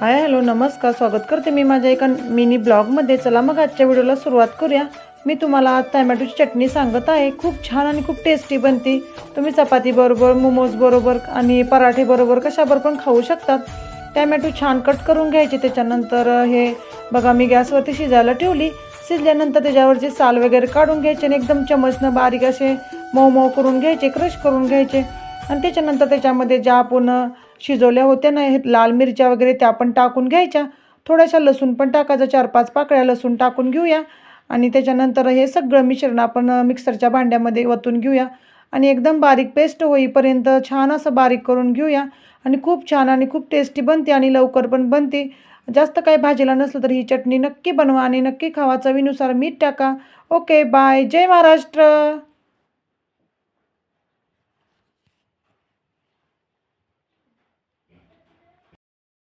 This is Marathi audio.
हाय हॅलो नमस्कार स्वागत करते मी माझ्या एका मिनी ब्लॉगमध्ये. चला मग आजच्या व्हिडिओला सुरुवात करूया. मी तुम्हाला आज टॅमॅटोची चटणी सांगत आहे. खूप छान आणि खूप टेस्टी बनते. तुम्ही चपातीबरोबर मोमोज बरोबर आणि पराठे बरोबर कशाबरोबर पण खाऊ शकतात. टॅमॅटो छान कट करून घ्यायचे. त्याच्यानंतर हे बघा मी गॅसवरती शिजायला ठेवली. शिजल्यानंतर त्याच्यावरचे साल वगैरे काढून घ्यायचे आणि एकदम चमचनं बारीक असे मऊ मऊ करून घ्यायचे क्रश करून घ्यायचे. आणि त्याच्यानंतर त्याच्यामध्ये ज्या आपण शिजवल्या होत्या ना हे लाल मिरच्या वगैरे त्या पण टाकून घ्यायच्या. थोड्याशा लसूण पण टाकायचं चार पाच पाकळ्या लसूण टाकून घेऊया. आणि त्याच्यानंतर हे सगळं मिश्रण आपण मिक्सरच्या भांड्यामध्ये ओतून घेऊया. आणि एकदम बारीक पेस्ट होईपर्यंत छान असं बारीक करून घेऊया. आणि खूप छान आणि खूप टेस्टी बनते आणि लवकर पण बनते. जास्त काही भाजीला नसलं तर ही चटणी नक्की बनवा आणि नक्की खावा. चवीनुसार मीठ टाका. Okay bye. जय महाराष्ट्र.